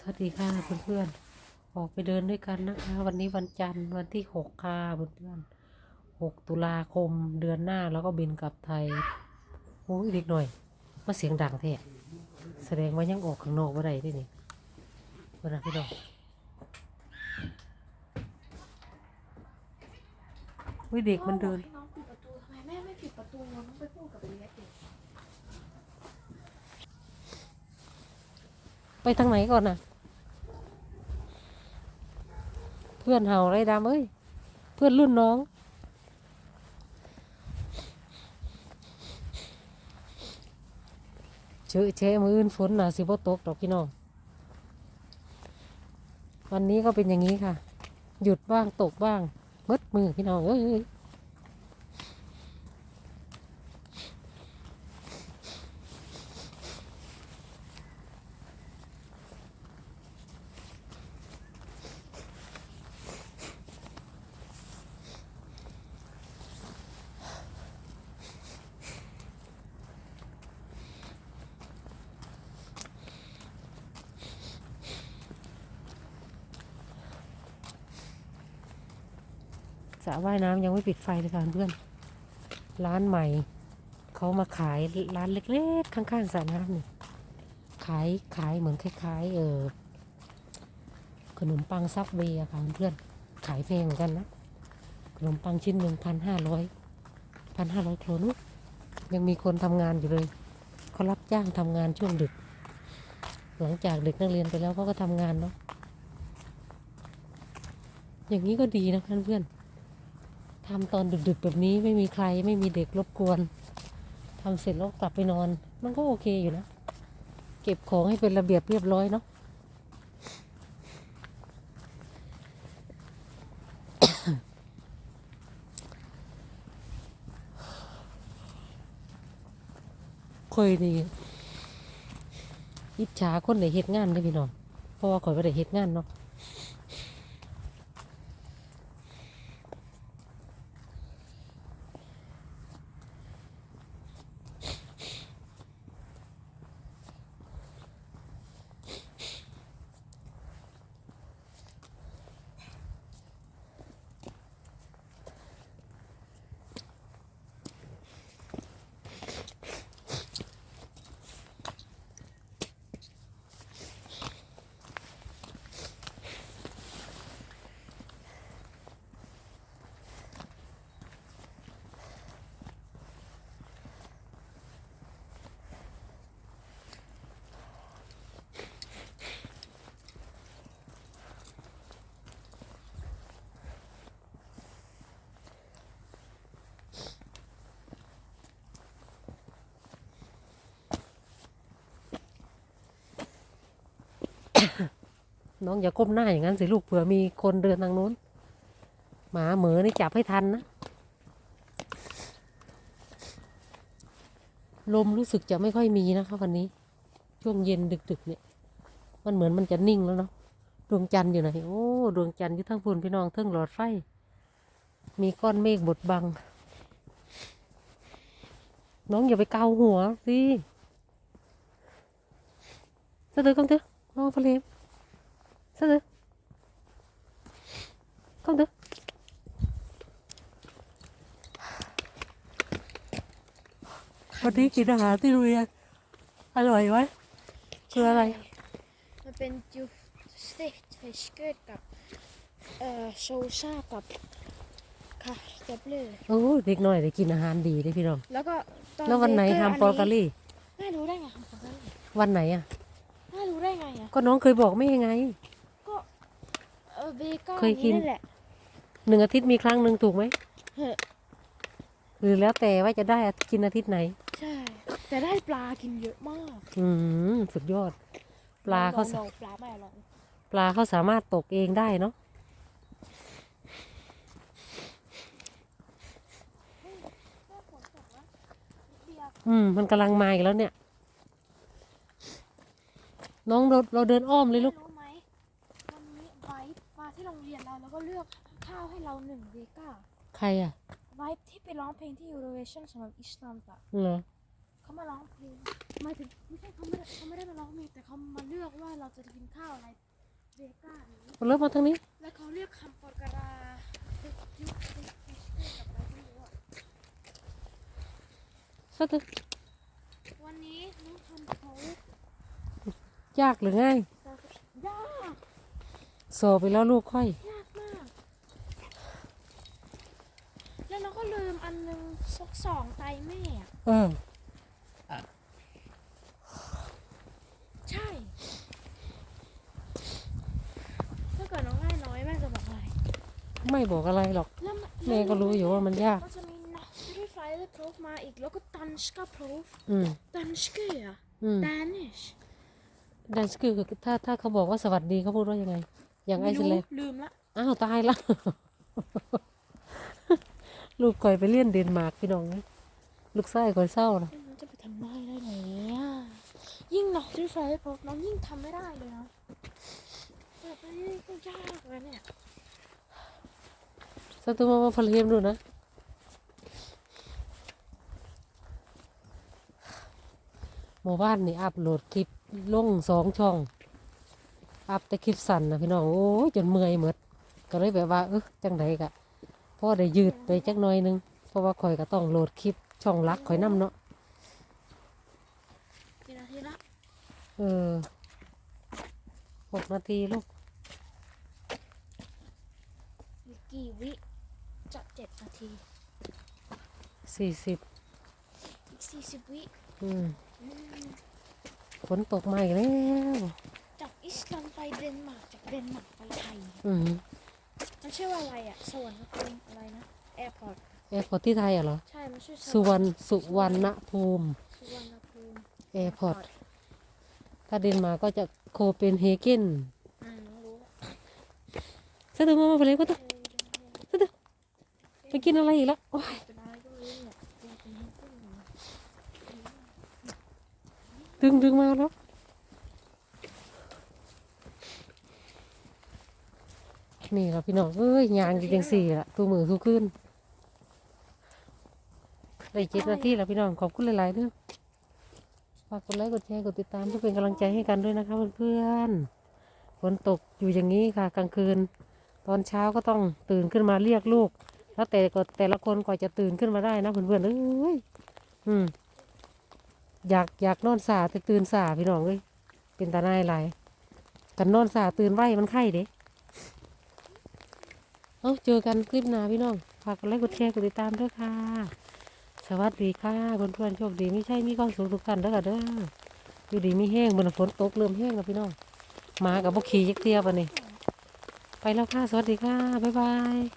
สวัสดีค่ะเพื่อนๆ ออกไปเดินด้วยกันนะคะ วันนี้วันจันทร์วันที่หกค่ะเพื่อนๆหกตุลาคมเดือนหน้าแล้วก็บินกลับไทยโอ้ยเด็กหน่อยมาเสียงดังแท้แสดงว่ายังออกข้างนอกว่าได้นี่เพื่อนนะพี่น้องอุ้ยเด็กมันเดินน้องปิดประตูทำไมแม่ไม่ปิดประตูน้องไปพูดกับเด็กไปทางไหนก่อนน่ะ เพื่อนเห่าไรดำเอ้ย เพื่อนรุ่นน้อง เชอะแชะมืออื่นฝนน่ะสิบ่ตกดอกพี่น้อง วันนี้ก็เป็นอย่างนี้ค่ะ หยุดบ้างตกบ้างมดมือพี่น้องเอ้ย สระว่ายน้ำยังไม่ปิดไฟเลยค่ะเพื่อน ร้านใหม่ เขามาขายร้านเล็กๆ ข้างๆสระน้ำนี่ขายขายเหมือนคล้ายๆ เออขนมปังซับเวย์ค่ะเพื่อนขายแพงเหมือนกันนะขนมปังชิ้นหนึ่งพันห้าร้อยพันห้าร้อยโครนุยังมีคนทำงานอยู่เลยเขารับจ้างทำงานช่วงดึก หลังจากเด็กนักเรียนไปแล้วเขาก็ทำงานเนาะอย่างนี้ก็ดีนะเพื่อนๆ ทำตอนดึกๆแบบนี้ไม่มีใครไม่มีเด็กรบกวนทำเสร็จแล้วกลับไปนอน มันก็โอเคอยู่นะ เก็บของให้เป็นระเบียบเรียบร้อยเนาะค่อยนี่อิจฉาคนได้เฮ็ดงานได้พี่น้องเพราะว่าข่อยบ่ได้เฮ็ดงานเนาะ น้องอย่าก้มหน้าอย่างนั้นสิลูกเผื่อมีคนเดินทางนู้น หมาเหมือนี่จับให้ทันนะ ลมรู้สึกจะไม่ค่อยมีนะคะวันนี้ ช่วงเย็นดึกๆเนี่ย มันเหมือนมันจะนิ่งแล้วเนาะ ดวงจันทร์อยู่ไหน โอ้ ดวงจันทร์อยู่ทั้งพุ่นพี่น้องทั้งหลอดไฟ มีก้อนเมฆบดบัง น้องอย่าไปเกาหัวสิสะดือกังเถอะน้องฟลีม sao được không được วันนี้กินอาหารที่โรงเรียนอร่อยไหมคืออะไรมันเป็นจูสเต็กฟิชเกิดกับเอ่อโซซ่ากับคาสเตเบลอร์โอ้ยเด็กน้อยได้กินอาหารดีได้พี่น้อง แล้วก็ตอนแล้ววันไหนเบเกอร์ทำปอลกาลี่แม่รู้ได้ไงทำปอลกาลี่วันไหนอะ แม่รู้ได้ไงอะ ก็น้องเคยบอกไม่ยังไงก็ เออเบเกอร์เคยกินนั่นแหละหนึ่งอาทิตย์มีครั้งหนึ่งถูกไหมเหอะหรือแล้วแต่ว่าจะได้กินอาทิตย์ไหน ใช่ แต่ได้ปลากินเยอะมากอืมสุดยอด ปลาเขาลองๆปลาไม่อร่อยปลาเขาสามารถตกเองได้เนาะอืม มันกำลังมาอีกแล้วเนี่ย น้องเราเราเดินอ้อมเลยลูก รู้ไหมวันนี้ไวท์มาที่โรง เรียนเราแล้วก็เลือกข้าวให้เราหนึ่งเวก้าใครอะไวท์ที่ไปร้องเพลงที่ Eurovision สำหรับอิสตันบเหรอเขามาร้องเพลงหมายถึงไม่ใช่เขาไม่ได้เขาไม่ได้มาร้องเพลงแต่เขามาเลือกว่าเราจะกินข้าวอะไรเบก้าหรือเริ่มมาทางนี้ แล้วเขาเรียกคำปากราฟิกยุคฟิกฟิชเกอร์กับอะไรไม่รู้อะสักทีวันนี้น้องทำเขายากหรือง่ายยาก โซไปแล้วลูกค่อย ยากมาก แล้วเราก็ลืมอันนึงซกสองไตแม่อะเออ ใช่ ถ้าเกิดน้องง่ายน้อยแม่จะบอกอะไรไม่บอกอะไรหรอก แล้วแม่ก็รู้อยู่ว่ามันยาก ก็จะมีนักที่ไฟล์โพรฟมาอีกแล้วก็ตันสกาโพรฟอืม ตันสเกียอืมดานิชดันสคือถ้าถ้าเขาบอกว่าสวัสดีเขาพูดว่ายังไง อย่างไอซ์แลนด์ลืมละ อ้าว ตายละ ลูกก่อยไปเรียนเดนมาร์กพี่น้องนี่ลูกไส้ก่อยเศร้านะมันจะไปทำได้ได้ไงเนี่ยยิ่งนักที่ไฟล์โพรฟน้องยิ่งทำไม่ได้เลยนะแบบนี้ก็ยากเลยเนี่ยสักตัวมามาพลเฮียมดูนะหมู่บ้านนี่อัพโหลดคลิปลงสองช่อง อัพแต่คลิปสั้นนะพี่น้องโอ้ยจนเมื่อยหมดก็เลยแบบว่าเออจังไดกะ พอได้ยืดไปจักหน่อยหนึง เพราะว่าข่อยก็ต้องโหลดคลิปช่องหลักข่อยนํเนาะกี่นาทีละเออหกนาทีลูกอีกกี่วิจะเจ็ดนาทีสี่สิบอีกสี่สิบวิอืมอืมฝนตกมาอีกแล้ว จากอิสแลนด์ไปเดนมาร์กจากเดนมาร์กไปไทย อืม มันชื่อว่าอะไรอะสวรรณภูมิอะไรนะแอร์พอร์ตแอร์พอร์ตที่ไทยอะเหรอ ใช่มันชื่อสุวรรณสุวรรณภูมิสุวรรณภูมิแอร์พอร์ตถ้าเดนมาร์กก็จะโคเปนเฮเกนอ่าน้องรู้แล้วสะดึงมาไปเลยก็ต้องเออไปกินอะไรอีกแล้วโอ้ยเป็นอะไรก็ไม่รู้เนี่ยเป็นเป็นให้ขึ้นมาดึงดึงมาแล้ว นี่เราพี่น้องเอ้ยยางจริงสี่ละตัวมือทุกขึ้นได้เจ็ดนาทีแล้วพี่น้องขอบคุณหลายๆเด้อฝากกดไลค์กดแชร์กดติดตามเพื่อเป็นกำลังใจให้กันด้วยนะคะเพื่อนๆฝนตกอยู่อย่างนี้ค่ะ กลางคืน ตอนเช้าก็ต้องตื่นขึ้นมาเรียกลูก แล้วแต่ก็แต่ละคนกว่าจะตื่นขึ้นมาได้นะเพื่อนๆเอ้ยอืมอยากอยากนอนสาแต่ตื่นสาพี่น้องเอ้ยเป็นตาหน้ายหลายกันนอนสาตื่นไว้มันไข้เด้ เอาเจอกันคลิปหน้าพี่น้อง ฝากกดไลค์กดแชร์กดติดตามด้วยค่ะ สวัสดีค่ะเพื่อนๆโชคดีไม่ใช่มีความสุขทุกท่านด้วกันเด้ออยู่ดีไม่แห้งบนฝนตกเริ่มแห้งแล้วพี่น้องมากับบุขี่ยักเทียบอันนี้ไปแล้วค่ะ สวัสดีค่ะ บ๊ายบาย